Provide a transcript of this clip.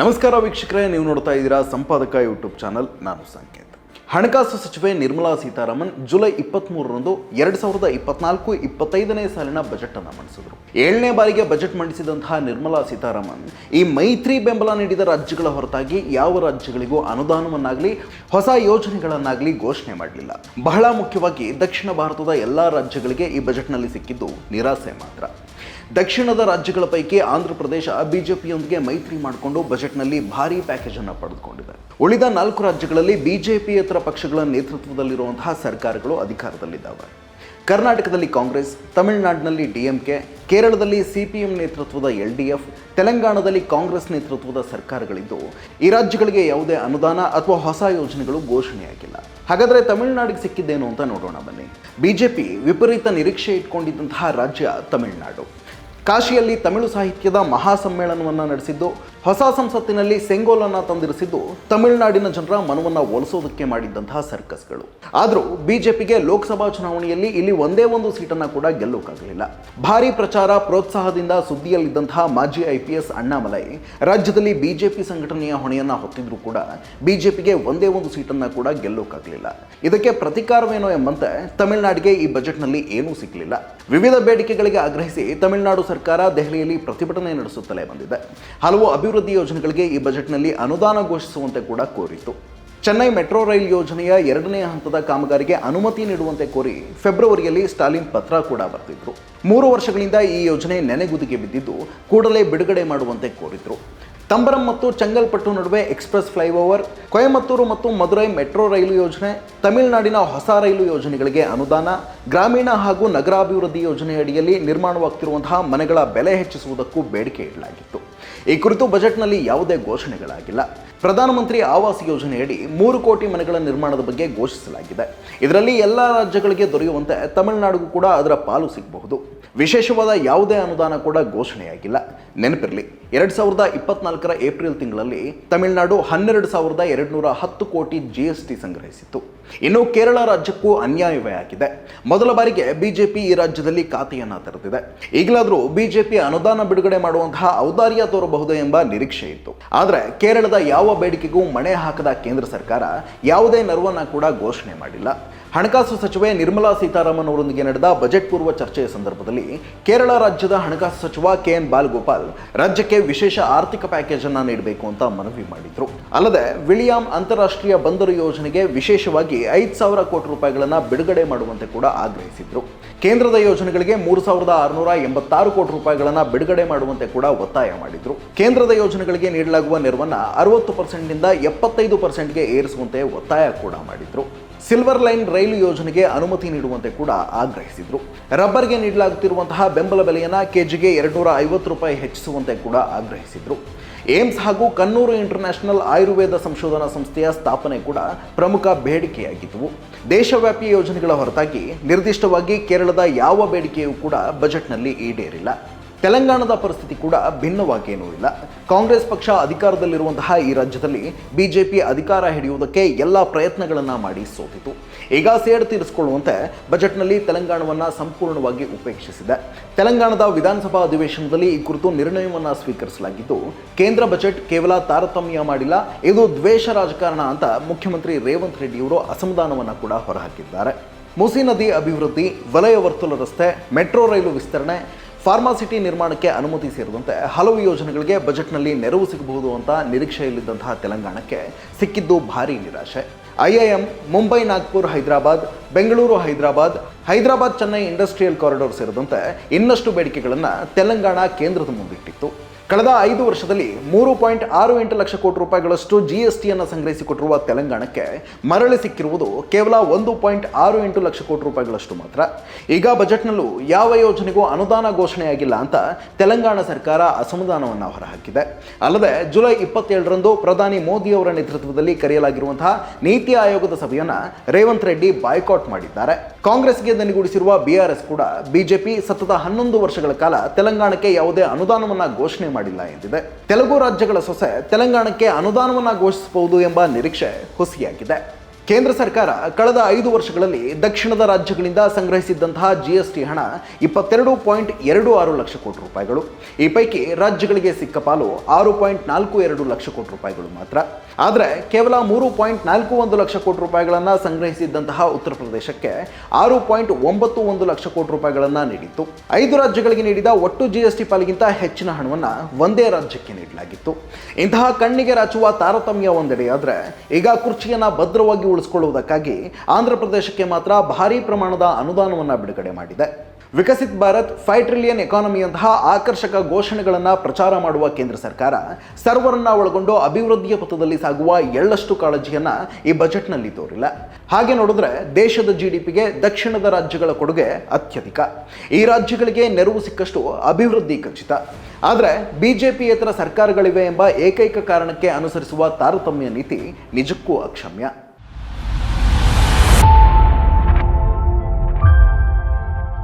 ನಮಸ್ಕಾರ ವೀಕ್ಷಕರೇ, ನೀವು ನೋಡ್ತಾ ಇದ್ದೀರಾ ಸಂಪಾದಕ ಯೂಟ್ಯೂಬ್ ಚಾನಲ್, ನಾನು ಸಂಕೇತ್. ಹಣಕಾಸು ಸಚಿವೆ ನಿರ್ಮಲಾ ಸೀತಾರಾಮನ್ ಜುಲೈ ಇಪ್ಪತ್ತ್ಮೂರರಂದು ಎರಡು ಸಾವಿರದ ಇಪ್ಪತ್ನಾಲ್ಕು ಇಪ್ಪತ್ತೈದನೇ ಸಾಲಿನ ಬಜೆಟ್ ಅನ್ನು ಮಂಡಿಸಿದರು. ಏಳನೇ ಬಾರಿಗೆ ಬಜೆಟ್ ಮಂಡಿಸಿದಂತಹ ನಿರ್ಮಲಾ ಸೀತಾರಾಮನ್ ಈ ಮೈತ್ರಿ ಬೆಂಬಲ ನೀಡಿದ ರಾಜ್ಯಗಳ ಹೊರತಾಗಿ ಯಾವ ರಾಜ್ಯಗಳಿಗೂ ಅನುದಾನವನ್ನಾಗಲಿ, ಹೊಸ ಯೋಜನೆಗಳನ್ನಾಗಲಿ ಘೋಷಣೆ ಮಾಡಲಿಲ್ಲ. ಬಹಳ ಮುಖ್ಯವಾಗಿ ದಕ್ಷಿಣ ಭಾರತದ ಎಲ್ಲ ರಾಜ್ಯಗಳಿಗೆ ಈ ಬಜೆಟ್ನಲ್ಲಿ ಸಿಕ್ಕಿದ್ದು ನಿರಾಸೆ ಮಾತ್ರ. ದಕ್ಷಿಣದ ರಾಜ್ಯಗಳ ಪೈಕಿ ಆಂಧ್ರ ಪ್ರದೇಶ ಬಿಜೆಪಿಯೊಂದಿಗೆ ಮೈತ್ರಿ ಮಾಡಿಕೊಂಡು ಬಜೆಟ್ನಲ್ಲಿ ಭಾರಿ ಪ್ಯಾಕೇಜ್ ಅನ್ನು ಪಡೆದುಕೊಂಡಿದೆ. ಉಳಿದ ನಾಲ್ಕು ರಾಜ್ಯಗಳಲ್ಲಿ ಬಿಜೆಪಿಯೇತರ ಪಕ್ಷಗಳ ನೇತೃತ್ವದಲ್ಲಿರುವಂತಹ ಸರ್ಕಾರಗಳು ಅಧಿಕಾರದಲ್ಲಿದ್ದಾವೆ. ಕರ್ನಾಟಕದಲ್ಲಿ ಕಾಂಗ್ರೆಸ್, ತಮಿಳುನಾಡಿನಲ್ಲಿ ಡಿಎಂಕೆ, ಕೇರಳದಲ್ಲಿ ಸಿಪಿಎಂ ನೇತೃತ್ವದ ಎಲ್ ಡಿ ಎಫ್ ತೆಲಂಗಾಣದಲ್ಲಿ ಕಾಂಗ್ರೆಸ್ ನೇತೃತ್ವದ ಸರ್ಕಾರಗಳಿದ್ದು, ಈ ರಾಜ್ಯಗಳಿಗೆ ಯಾವುದೇ ಅನುದಾನ ಅಥವಾ ಹೊಸ ಯೋಜನೆಗಳು ಘೋಷಣೆಯಾಗಿಲ್ಲ. ಹಾಗಾದರೆ ತಮಿಳುನಾಡಿಗೆ ಸಿಕ್ಕಿದ್ದೇನು ಅಂತ ನೋಡೋಣ ಬನ್ನಿ. ಬಿಜೆಪಿ ವಿಪರೀತ ನಿರೀಕ್ಷೆ ಇಟ್ಕೊಂಡಿದ್ದಂತಹ ರಾಜ್ಯ ತಮಿಳುನಾಡು. ಕಾಶಿಯಲ್ಲಿ ತಮಿಳು ಸಾಹಿತ್ಯದ ಮಹಾಸಮ್ಮೇಳನವನ್ನು ನಡೆಸಿದ್ದು ಹೊಸ ಸಂಸತ್ತಿನಲ್ಲಿ ಸೆಂಗೋಲನ್ನು ತಂದಿರಿಸಿದ್ದು ತಮಿಳುನಾಡಿನ ಜನರ ಮನವನ್ನು ಒಲಿಸೋದಕ್ಕೆ ಮಾಡಿದ್ದಂತಹ ಸರ್ಕಸ್ಗಳು. ಆದರೂ ಬಿಜೆಪಿಗೆ ಲೋಕಸಭಾ ಚುನಾವಣೆಯಲ್ಲಿ ಇಲ್ಲಿ ಒಂದೇ ಒಂದು ಸೀಟನ್ನು ಕೂಡ ಗೆಲ್ಲೋಕ್ಕಾಗಲಿಲ್ಲ ಭಾರಿ ಪ್ರಚಾರ ಪ್ರೋತ್ಸಾಹದಿಂದ ಸುದ್ದಿಯಲ್ಲಿದ್ದಂತಹ ಮಾಜಿ ಐ ಪಿ ಎಸ್ ಅಣ್ಣಾಮಲೈ ರಾಜ್ಯದಲ್ಲಿ ಬಿಜೆಪಿ ಸಂಘಟನೆಯ ಹೊಣೆಯನ್ನು ಹೊತ್ತಿದ್ರೂ ಕೂಡ ಬಿಜೆಪಿಗೆ ಒಂದೇ ಒಂದು ಸೀಟನ್ನು ಕೂಡ ಗೆಲ್ಲೋಕ್ಕಾಗಲಿಲ್ಲ ಇದಕ್ಕೆ ಪ್ರತಿಕಾರವೇನೋ ಎಂಬಂತೆ ತಮಿಳುನಾಡಿಗೆ ಈ ಬಜೆಟ್ನಲ್ಲಿ ಏನೂ ಸಿಗಲಿಲ್ಲ ವಿವಿಧ ಬೇಡಿಕೆಗಳಿಗೆ ಆಗ್ರಹಿಸಿ ತಮಿಳುನಾಡು ಸರ್ಕಾರ ದೆಹಲಿಯಲ್ಲಿ ಪ್ರತಿಭಟನೆ ನಡೆಸುತ್ತಲೇ ಬಂದಿದೆ. ಹಲವು ಅಭಿವೃದ್ಧಿ ಯೋಜನೆಗಳಿಗೆ ಈ ಬಜೆಟ್ನಲ್ಲಿ ಅನುದಾನ ಘೋಷಿಸುವಂತೆ ಕೂಡ ಕೋರಿತು ಚೆನ್ನೈ ಮೆಟ್ರೋ ರೈಲ್ ಯೋಜನೆಯ ಎರಡನೇ ಹಂತದ ಕಾಮಗಾರಿಗೆ ಅನುಮತಿ ನೀಡುವಂತೆ ಕೋರಿ ಫೆಬ್ರವರಿಯಲ್ಲಿ ಸ್ಟಾಲಿನ್ ಪತ್ರ ಕೂಡ ಬರೆದಿದ್ರು ಮೂರು ವರ್ಷಗಳಿಂದ ಈ ಯೋಜನೆ ನೆನೆಗುದಿಗೆ ಬಿದ್ದಿದ್ದು ಕೂಡಲೇ ಬಿಡುಗಡೆ ಮಾಡುವಂತೆ ಕೋರಿದ್ರು. ತಂಬರಂ ಮತ್ತು ಚಂಗಲ್ಪಟ್ಟು ನಡುವೆ ಎಕ್ಸ್ಪ್ರೆಸ್ ಫ್ಲೈಓವರ್, ಕೊಯಮತ್ತೂರು ಮತ್ತು ಮದುರೈ ಮೆಟ್ರೋ ರೈಲು ಯೋಜನೆ, ತಮಿಳುನಾಡಿನ ಹೊಸ ರೈಲು ಯೋಜನೆಗಳಿಗೆ ಅನುದಾನ, ಗ್ರಾಮೀಣ ಹಾಗೂ ನಗರಾಭಿವೃದ್ಧಿ ಯೋಜನೆ ಅಡಿಯಲ್ಲಿ ನಿರ್ಮಾಣವಾಗ್ತಿರುವಂತಹ ಮನೆಗಳ ಬೆಲೆ ಹೆಚ್ಚಿಸುವುದಕ್ಕೂ ಬೇಡಿಕೆ ಇಡಲಾಗಿತ್ತು. ಈ ಕುರಿತು ಬಜೆಟ್ನಲ್ಲಿ ಯಾವುದೇ ಘೋಷಣೆಗಳಾಗಿಲ್ಲ. ಪ್ರಧಾನಮಂತ್ರಿ ಆವಾಸ್ ಯೋಜನೆಯಡಿ ಮೂರು ಕೋಟಿ ಮನೆಗಳ ನಿರ್ಮಾಣದ ಬಗ್ಗೆ ಘೋಷಿಸಲಾಗಿದೆ. ಇದರಲ್ಲಿ ಎಲ್ಲ ರಾಜ್ಯಗಳಿಗೆ ದೊರೆಯುವಂತೆ ತಮಿಳುನಾಡಿಗೂ ಕೂಡ ಅದರ ಪಾಲು ಸಿಗಬಹುದು. ವಿಶೇಷವಾದ ಯಾವುದೇ ಅನುದಾನ ಕೂಡ ಘೋಷಣೆಯಾಗಿಲ್ಲ. ನೆನಪಿರಲಿ, ಎರಡು ಸಾವಿರದ ಇಪ್ಪತ್ನಾಲ್ಕರ ಏಪ್ರಿಲ್ ತಿಂಗಳಲ್ಲಿ ತಮಿಳುನಾಡು ಹನ್ನೆರಡು ಸಾವಿರದ ಎರಡುನೂರ ಹತ್ತು ಕೋಟಿ ಜಿ ಎಸ್ ಟಿ ಸಂಗ್ರಹಿಸಿತ್ತು. ಇನ್ನು ಕೇರಳ ರಾಜ್ಯಕ್ಕೂ ಅನ್ಯಾಯವೇ ಆಗಿದೆ. ಮೊದಲ ಬಾರಿಗೆ ಬಿಜೆಪಿ ಈ ರಾಜ್ಯದಲ್ಲಿ ಖಾತೆಯನ್ನು ತೆರೆದಿದೆ. ಈಗಲಾದರೂ ಬಿಜೆಪಿ ಅನುದಾನ ಬಿಡುಗಡೆ ಮಾಡುವಂತಹ ಔದಾರ್ಯ ತೋರಬಹುದು ಎಂಬ ನಿರೀಕ್ಷೆ ಇತ್ತು. ಆದರೆ ಕೇರಳದ ಯಾವ ಬೇಡಿಕೆಗೂ ಮಣೆ ಹಾಕದ ಕೇಂದ್ರ ಸರ್ಕಾರ ಯಾವುದೇ ನೆರವನ್ನ ಕೂಡ ಘೋಷಣೆ ಮಾಡಿಲ್ಲ. ಹಣಕಾಸು ಸಚಿವೆ ನಿರ್ಮಲಾ ಸೀತಾರಾಮನ್ ಅವರೊಂದಿಗೆ ನಡೆದ ಬಜೆಟ್ ಪೂರ್ವ ಚರ್ಚೆಯ ಸಂದರ್ಭದಲ್ಲಿ ಕೇರಳ ರಾಜ್ಯದ ಹಣಕಾಸು ಸಚಿವ ಕೆ ಎನ್ ಬಾಲ್ಗೋಪಾಲ್ ರಾಜ್ಯಕ್ಕೆ ವಿಶೇಷ ಆರ್ಥಿಕ ಪ್ಯಾಕೇಜ್ ಅನ್ನ ನೀಡಬೇಕು ಅಂತ ಮನವಿ ಮಾಡಿದ್ರು. ಅಲ್ಲದೆ ವಿಲಿಯಂ ಅಂತಾರಾಷ್ಟ್ರೀಯ ಬಂದರು ಯೋಜನೆಗೆ ವಿಶೇಷವಾಗಿ ಐದು ಸಾವಿರ ಕೋಟಿ ರೂಪಾಯಿಗಳನ್ನ ಬಿಡುಗಡೆ ಮಾಡುವಂತೆ ಕೂಡ ಆಗ್ರಹಿಸಿದ್ರು. ಕೇಂದ್ರದ ಯೋಜನೆಗಳಿಗೆ ಮೂರು ಸಾವಿರದ ಆರುನೂರ ಎಂಬತ್ತಾರು ಕೋಟಿ ರೂಪಾಯಿಗಳನ್ನ ಬಿಡುಗಡೆ ಮಾಡುವಂತೆ ಕೂಡ ಒತ್ತಾಯ ಮಾಡಿದ್ರು. ಕೇಂದ್ರದ ಯೋಜನೆಗಳಿಗೆ ನೀಡಲಾಗುವ ನೆರವನ್ನ ಅರವತ್ತು ಪರ್ಸೆಂಟ್ನಿಂದ ಎಪ್ಪತ್ತೈದು ಪರ್ಸೆಂಟ್ಗೆ ಏರಿಸುವಂತೆ ಒತ್ತಾಯ ಕೂಡ ಮಾಡಿದ್ರು. ಸಿಲ್ವರ್ ಲೈನ್ ರೈಲು ಯೋಜನೆಗೆ ಅನುಮತಿ ನೀಡುವಂತೆ ಕೂಡ ಆಗ್ರಹಿಸಿದ್ರು. ರಬ್ಬರ್ಗೆ ನೀಡಲಾಗುತ್ತಿರುವಂತಹ ಬೆಂಬಲ ಬೆಲೆಯನ್ನ ಕೆಜಿಗೆ ಎರಡ್ನೂರ ಐವತ್ತು ರೂಪಾಯಿ ಹೆಚ್ಚಿಸುವಂತೆ ಕೂಡ ಆಗ್ರಹಿಸಿದ್ರು. ಏಮ್ಸ್ ಹಾಗೂ ಕನ್ನೂರು ಇಂಟರ್ನ್ಯಾಷನಲ್ ಆಯುರ್ವೇದ ಸಂಶೋಧನಾ ಸಂಸ್ಥೆಯ ಸ್ಥಾಪನೆ ಕೂಡ ಪ್ರಮುಖ ಬೇಡಿಕೆಯಾಗಿದ್ದವು. ದೇಶವ್ಯಾಪಿ ಯೋಜನೆಗಳ ಹೊರತಾಗಿ ನಿರ್ದಿಷ್ಟವಾಗಿ ಕೇರಳದ ಯಾವ ಬೇಡಿಕೆಯೂ ಕೂಡ ಬಜೆಟ್ನಲ್ಲಿ ಈಡೇರಿಲ್ಲ. ತೆಲಂಗಾಣದ ಪರಿಸ್ಥಿತಿ ಕೂಡ ಭಿನ್ನವಾಗೇನೂ ಇಲ್ಲ. ಕಾಂಗ್ರೆಸ್ ಪಕ್ಷ ಅಧಿಕಾರದಲ್ಲಿರುವಂತಹ ಈ ರಾಜ್ಯದಲ್ಲಿ ಬಿಜೆಪಿ ಅಧಿಕಾರ ಹಿಡಿಯುವುದಕ್ಕೆ ಎಲ್ಲ ಪ್ರಯತ್ನಗಳನ್ನು ಮಾಡಿ ಸೋತಿತು. ಈಗ ಸೇಡ್ ತೀರಿಸಿಕೊಳ್ಳುವಂತೆ ಬಜೆಟ್ನಲ್ಲಿ ತೆಲಂಗಾಣವನ್ನು ಸಂಪೂರ್ಣವಾಗಿ ಉಪೇಕ್ಷಿಸಿದೆ. ತೆಲಂಗಾಣದ ವಿಧಾನಸಭಾ ಅಧಿವೇಶನದಲ್ಲಿ ಈ ಕುರಿತು ನಿರ್ಣಯವನ್ನು ಸ್ವೀಕರಿಸಲಾಗಿದ್ದು, ಕೇಂದ್ರ ಬಜೆಟ್ ಕೇವಲ ತಾರತಮ್ಯ ಮಾಡಿಲ್ಲ, ಇದು ದ್ವೇಷ ರಾಜಕಾರಣ ಅಂತ ಮುಖ್ಯಮಂತ್ರಿ ರೇವಂತ್ ರೆಡ್ಡಿಯವರು ಅಸಮಾಧಾನವನ್ನು ಕೂಡ ಹೊರಹಾಕಿದ್ದಾರೆ. ಮುಸಿ ನದಿ ಅಭಿವೃದ್ಧಿ, ವಲಯ ವರ್ತುಲ ರಸ್ತೆ, ಮೆಟ್ರೋ ರೈಲು ವಿಸ್ತರಣೆ ಫಾರ್ಮಾಸಿಟಿ ನಿರ್ಮಾಣಕ್ಕೆ ಅನುಮತಿ ಸೇರಿದಂತೆ ಹಲವು ಯೋಜನೆಗಳಿಗೆ ಬಜೆಟ್ನಲ್ಲಿ ನೆರವು ಸಿಗಬಹುದು ಅಂತ ನಿರೀಕ್ಷೆಯಲ್ಲಿದ್ದಂತಹ ತೆಲಂಗಾಣಕ್ಕೆ ಸಿಕ್ಕಿದ್ದು ಭಾರೀ ನಿರಾಶೆ. IIM, Mumbai, Nagpur, Hyderabad, Bengaluru, Hyderabad Hyderabad, Chennai industrial corridor ಸೇರಿದಂತೆ ಇನ್ನಷ್ಟು ಬೇಡಿಕೆಗಳನ್ನು ತೆಲಂಗಾಣ ಕೇಂದ್ರದ ಮುಂದಿಟ್ಟಿತ್ತು. ಕಳೆದ ಐದು ವರ್ಷದಲ್ಲಿ ಮೂರು ಪಾಯಿಂಟ್ ಆರು ಎಂಟು ಲಕ್ಷ ಕೋಟಿ ರೂಪಾಯಿಗಳಷ್ಟು ಜಿ ಎಸ್ ಟಿಯನ್ನು ಸಂಗ್ರಹಿಸಿಕೊಟ್ಟಿರುವ ತೆಲಂಗಾಣಕ್ಕೆ ಮರಳಿ ಸಿಕ್ಕಿರುವುದು ಕೇವಲ ಒಂದು ಪಾಯಿಂಟ್ ಆರು ಎಂಟು ಲಕ್ಷ ಕೋಟಿ ರೂಪಾಯಿಗಳಷ್ಟು ಮಾತ್ರ. ಈಗ ಬಜೆಟ್ನಲ್ಲೂ ಯಾವ ಯೋಜನೆಗೂ ಅನುದಾನ ಘೋಷಣೆಯಾಗಿಲ್ಲ ಅಂತ ತೆಲಂಗಾಣ ಸರ್ಕಾರ ಅಸಮಾಧಾನವನ್ನು ಹೊರಹಾಕಿದೆ. ಅಲ್ಲದೆ ಜುಲೈ ಇಪ್ಪತ್ತೇಳರಂದು ಪ್ರಧಾನಿ ಮೋದಿ ಅವರ ನೇತೃತ್ವದಲ್ಲಿ ಕರೆಯಲಾಗಿರುವಂತಹ ನೀತಿ ಆಯೋಗದ ಸಭೆಯನ್ನು ರೇವಂತ್ ರೆಡ್ಡಿ ಬಾಯ್ಕಾಟ್ ಮಾಡಿದ್ದಾರೆ. ಕಾಂಗ್ರೆಸ್ಗೆ ದನಿಗೂಡಿಸಿರುವ ಬಿಆರ್ಎಸ್ ಕೂಡ ಬಿಜೆಪಿ ಸತತ ಹನ್ನೊಂದು ವರ್ಷಗಳ ಕಾಲ ತೆಲಂಗಾಣಕ್ಕೆ ಯಾವುದೇ ಅನುದಾನವನ್ನು ಘೋಷಣೆ ಮಾಡಿಲ್ಲ ಎಂದಿದೆ. ತೆಲುಗು ರಾಜ್ಯಗಳ ಸೊಸೆ ತೆಲಂಗಾಣಕ್ಕೆ ಅನುದಾನವನ್ನ ಘೋಷಿಸಬಹುದು ಎಂಬ ನಿರೀಕ್ಷೆ ಹುಸಿಯಾಗಿದೆ. ಕೇಂದ್ರ ಸರ್ಕಾರ ಕಳೆದ ಐದು ವರ್ಷಗಳಲ್ಲಿ ದಕ್ಷಿಣದ ರಾಜ್ಯಗಳಿಂದ ಸಂಗ್ರಹಿಸಿದ್ದಂತಹ ಜಿಎಸ್ಟಿ ಹಣ ಇಪ್ಪತ್ತೆರಡು ಪಾಯಿಂಟ್ ಎರಡು ಆರು ಲಕ್ಷ ಕೋಟಿ ರೂಪಾಯಿಗಳು. ಈ ಪೈಕಿ ರಾಜ್ಯಗಳಿಗೆ ಸಿಕ್ಕ ಪಾಲು ಆರು ಪಾಯಿಂಟ್ ನಾಲ್ಕು ಎರಡು ಲಕ್ಷ ಕೋಟಿ ರೂಪಾಯಿಗಳು ಮಾತ್ರ. ಆದರೆ ಕೇವಲ ಮೂರು ಪಾಯಿಂಟ್ ನಾಲ್ಕು ಒಂದು ಲಕ್ಷ ಕೋಟಿ ರೂಪಾಯಿಗಳನ್ನು ಸಂಗ್ರಹಿಸಿದ್ದಂತಹ ಉತ್ತರ ಪ್ರದೇಶಕ್ಕೆ ಆರು ಪಾಯಿಂಟ್ ಒಂಬತ್ತು ಒಂದು ಲಕ್ಷ ಕೋಟಿ ರೂಪಾಯಿಗಳನ್ನು ನೀಡಿತ್ತು. ಐದು ರಾಜ್ಯಗಳಿಗೆ ನೀಡಿದ ಒಟ್ಟು ಜಿಎಸ್ಟಿ ಪಾಲಿಗಿಂತ ಹೆಚ್ಚಿನ ಹಣವನ್ನು ಒಂದೇ ರಾಜ್ಯಕ್ಕೆ ನೀಡಲಾಗಿತ್ತು. ಇಂತಹ ಕಣ್ಣಿಗೆ ರಾಚುವ ತಾರತಮ್ಯ ಒಂದೆಡೆಯಾದರೆ ಈಗ ಕುರ್ಚಿಯನ್ನು ಭದ್ರವಾಗಿ ಉಳಿಸಿಕೊಳ್ಳುವುದಕ್ಕಾಗಿ ಆಂಧ್ರ ಪ್ರದೇಶಕ್ಕೆ ಮಾತ್ರ ಭಾರೀ ಪ್ರಮಾಣದ ಅನುದಾನವನ್ನು ಬಿಡುಗಡೆ ಮಾಡಿದೆ. ವಿಕಸಿತ್ ಭಾರತ್, ಫೈವ್ ಟ್ರಿಲಿಯನ್ ಎಕಾನಮಿಯಂತಹ ಆಕರ್ಷಕ ಘೋಷಣೆಗಳನ್ನು ಪ್ರಚಾರ ಮಾಡುವ ಕೇಂದ್ರ ಸರ್ಕಾರ ಸರ್ವರನ್ನ ಒಳಗೊಂಡು ಅಭಿವೃದ್ಧಿಯ ಪಥದಲ್ಲಿ ಸಾಗುವ ಎಳ್ಳಷ್ಟು ಕಾಳಜಿಯನ್ನು ಈ ಬಜೆಟ್ನಲ್ಲಿ ತೋರಿಲ್ಲ. ಹಾಗೆ ನೋಡಿದ್ರೆ ದೇಶದ ಜಿ ಡಿ ದಕ್ಷಿಣದ ರಾಜ್ಯಗಳ ಕೊಡುಗೆ ಅತ್ಯಧಿಕ. ಈ ರಾಜ್ಯಗಳಿಗೆ ನೆರವು ಸಿಕ್ಕಷ್ಟು ಅಭಿವೃದ್ಧಿ ಖಚಿತ. ಆದರೆ ಬಿಜೆಪಿಯೇತರ ಸರ್ಕಾರಗಳಿವೆ ಎಂಬ ಏಕೈಕ ಕಾರಣಕ್ಕೆ ಅನುಸರಿಸುವ ತಾರತಮ್ಯ ನೀತಿ ನಿಜಕ್ಕೂ ಅಕ್ಷಮ್ಯ.